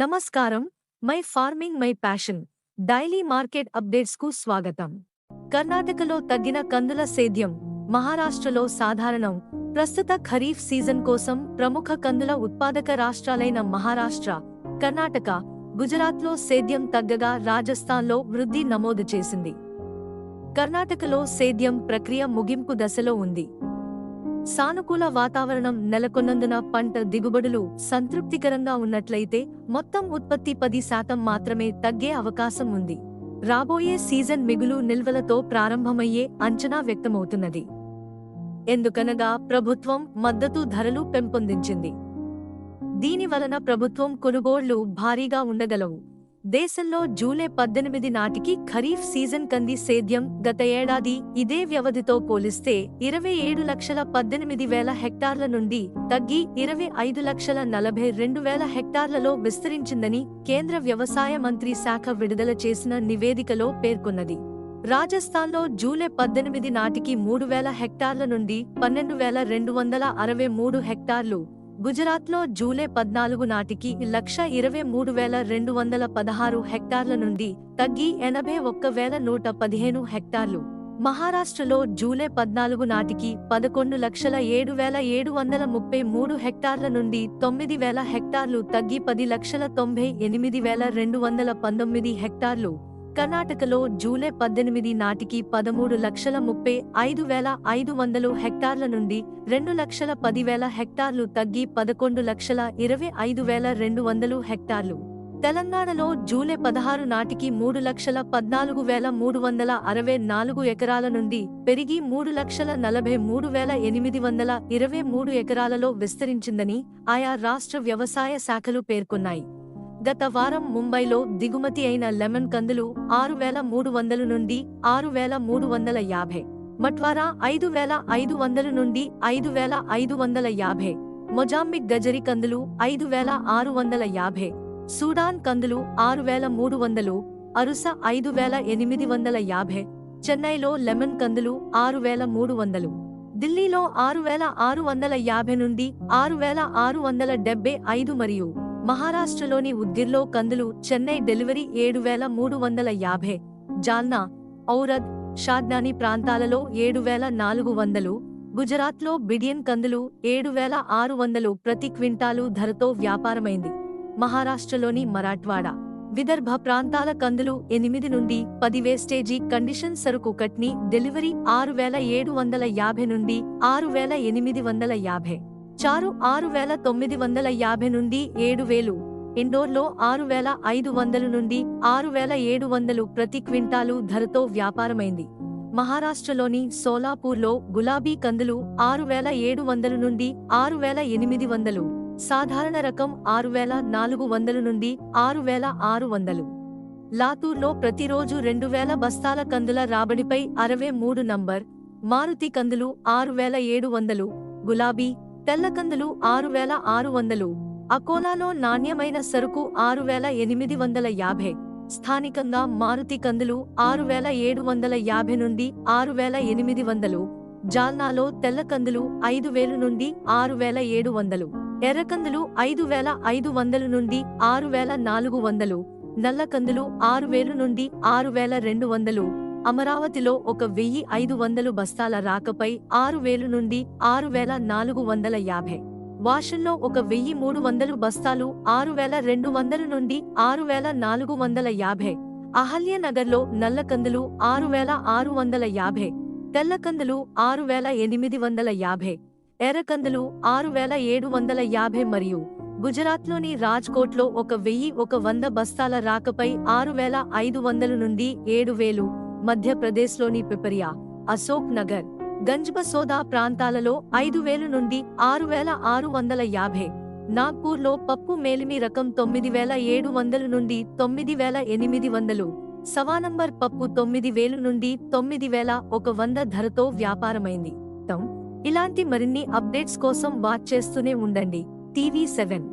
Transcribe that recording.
నమస్కారం. My farming my passion. Daily market అప్డేట్స్కు స్వాగతం. కర్ణాటకలో తగ్గిన కందుల సేద్యం. మహారాష్ట్రలో సాధారణం. ప్రస్తుత ఖరీఫ్ సీజన్ కోసం ప్రముఖ కందుల ఉత్పాదక రాష్ట్రాలైన మహారాష్ట్ర కర్ణాటక గుజరాత్లో సేద్యం తగ్గగా రాజస్థాన్లో వృద్ధి నమోదు చేసింది. కర్ణాటకలో సేద్యం ప్రక్రియ ముగింపు దశలో ఉంది. సానుకూల వాతావరణం నెలకొన్నందున పంట దిగుబడులు సంతృప్తికరంగా ఉన్నట్లయితే మొత్తం ఉత్పత్తి పది శాతం మాత్రమే తగ్గే అవకాశం ఉంది. రాబోయే సీజన్ మిగులు నిల్వలతో ప్రారంభమయ్యే అంచనా వ్యక్తమవుతున్నది. ఎందుకనగా ప్రభుత్వం మద్దతు ధరలు పెంపొందించింది. దీని వలన ప్రభుత్వం కొనుగోళ్ళు భారీగా ఉండగలవు. దేశంలో జూలై పద్దెనిమిది నాటికి ఖరీఫ్ సీజన్ కంది సేద్యం గత ఏడాది ఇదే వ్యవధితో పోలిస్తే ఇరవై ఏడు లక్షల పద్దెనిమిది వేల హెక్టార్ల నుండి తగ్గి ఇరవై ఐదు లక్షల నలభై రెండు వేల హెక్టార్లలో విస్తరించిందని కేంద్ర వ్యవసాయ మంత్రి శాఖ విడుదల చేసిన నివేదికలో పేర్కొన్నది. రాజస్థాన్లో జూలై పద్దెనిమిది నాటికి మూడు వేల హెక్టార్ల నుండి పన్నెండు వేల రెండు వందల అరవై మూడు హెక్టార్లు గుజరాత్లో జూలై పద్నాలుగు నాటికి లక్ష ఇరవై మూడు వేల రెండు వందల పదహారు హెక్టార్ల నుండి తగ్గి ఎనభై ఒక్క వేల నూట పదిహేను హెక్టార్లు. మహారాష్ట్రలో జూలై పద్నాలుగు నాటికి పదకొండు లక్షల ఏడు వేల ఏడు వందల ముప్పై మూడు హెక్టార్ల నుండి తొమ్మిది వేల హెక్టార్లు తగ్గి పది లక్షల తొంభై ఎనిమిది వేల రెండు వందల పంతొమ్మిది హెక్టార్లు. కర్ణాటకలో జూలై పద్దెనిమిది నాటికి పదమూడు లక్షల ముప్పై ఐదు వేల ఐదు వందలు హెక్టార్ల నుండి రెండు లక్షల పదివేల హెక్టార్లు తగ్గి పదకొండు లక్షల ఇరవై ఐదు వేల రెండు వందలు హెక్టార్లు. తెలంగాణలో జూలై పదహారు నాటికి మూడు లక్షల పద్నాలుగు వేల మూడు వందల అరవై నాలుగు ఎకరాల నుండి పెరిగి మూడు లక్షల నలభై మూడు వేల ఎనిమిది వందల ఇరవై మూడు ఎకరాలలో విస్తరించిందని ఆయా రాష్ట్ర వ్యవసాయ శాఖలు పేర్కొన్నాయి. గత వారం ముంబైలో దిగుమతి అయిన లెమన్ కందులు ఆరు వేల మూడు వందల నుండి ఆరు వేల మూడు వందల యాభై మట్వారా ఐదు వేల ఐదు వందల నుండి ఐదు వేల ఐదు వందల యాభై మొజాంబిక్ గజరి కందులు ఐదు వేల ఆరు వందల యాభై సూడాన్ కందులు ఆరు వేల మూడు వందలు అరుస ఐదు వేల ఎనిమిది వందల యాభై చెన్నైలో లెమన్ కందులు ఆరు వేల మూడు వందలు ఢిల్లీలో ఆరు వేల ఆరు వందల యాభై నుండి ఆరు వేల ఆరు వందల డెబ్బై ఐదు మరియు మహారాష్ట్రలోని ఉద్గిర్లో కందులు చెన్నై డెలివరీ ఏడు వేల మూడు వందల యాభై జాల్నా ఔరద్ షాద్నాని ప్రాంతాలలో ఏడు వేల నాలుగు వందలు గుజరాత్లో బిడియన్ కందులు ఏడు వేల ఆరు వందలు ప్రతి క్వింటాలు ధరతో వ్యాపారమైంది. మహారాష్ట్రలోని మరాఠ్వాడా విదర్భ ప్రాంతాల కందులు ఎనిమిది నుండి పది వేస్టేజీ కండిషన్ సరుకు కట్ని డెలివరీ ఆరు వేల ఏడు వందల యాభై నుండి ఆరు వేల ఎనిమిది వందల యాభై. చారు ఆరు వేల తొమ్మిది వందల యాభై నుండి ఏడు వేలు. ఇండోర్లో ఆరు వేల ఐదు వందలు నుండి ఆరు వేల ఏడు వందలు ప్రతి క్వింటాలు ధరతో వ్యాపారమైంది. మహారాష్ట్రలోని సోలాపూర్లో గులాబీ కందులు ఆరు వేల ఏడు వందల నుండి ఆరు వేల ఎనిమిది వందలు. సాధారణ రకం ఆరు వేల నాలుగు వందల నుండి ఆరు వేల ఆరు వందలు. లాతూర్లో ప్రతిరోజు రెండు వేల బస్తాల కందుల రాబడిపై అరవై మూడు నంబర్. మారుతి కందులు ఆరు వేల ఏడు వందలు. గులాబీ తెల్లకందులు ఆరు వేల ఆరు వందలు. అకోలాలో నాణ్యమైన సరుకు ఆరు వేల ఎనిమిది వందల యాభై. స్థానికంగా మారుతి కందులు ఆరు వేల ఏడు వందల యాభై నుండి ఆరు వేల ఎనిమిది వందలు. జాల్నాలో తెల్లకందులు ఐదు వేలు నుండి ఆరు వేల ఏడు వందలు. ఎర్రకందులు ఐదు వేల ఐదు వందలు నుండి ఆరు వేల నాలుగు వందలు. నల్లకందులు ఆరు వేలు నుండి ఆరు వేల రెండు వందలు. అమరావతిలో ఒక వెయ్యి ఐదు వందలు బస్తాల రాకపై ఆరు వేలు నుండి ఆరు వేల నాలుగు వందల యాభై. వాషన్లో ఒక వెయ్యి మూడు వందలు బస్తాలు ఆరు వేల రెండు వందల నుండి ఆరు వేల నాలుగు వందల యాభై. అహల్యనగర్లో నల్లకందులు ఆరు వేల ఆరు వందల యాభై. తెల్లకందులు ఆరు వేల ఎనిమిది వందల యాభై. ఎర్రకందులు ఆరు వేల ఏడు వందల యాభై మరియు గుజరాత్లోని రాజ్కోట్లో ఒక వెయ్యి ఒక వంద బస్తాల రాకపై ఆరు వేల ఐదు వందల నుండి ఏడు వేలు మధ్యప్రదేశ్లోని పిపరియా అశోక్ నగర్ గంజ్బసోదా ప్రాంతాలలో ఐదు వేలు నుండి ఆరు వేల ఆరు వందల యాభై నాగ్పూర్లో పప్పు మేలిమి రకం తొమ్మిది వేల ఏడు వందల నుండి తొమ్మిది వేల ఎనిమిది వందలు సవానంబర్ పప్పు తొమ్మిది వేలు నుండి తొమ్మిది వేల ఒక వంద ధరతో వ్యాపారమైంది. ఇలాంటి మరిన్ని అప్డేట్స్ కోసం వాచ్ చేస్తూనే ఉండండి. TV seven.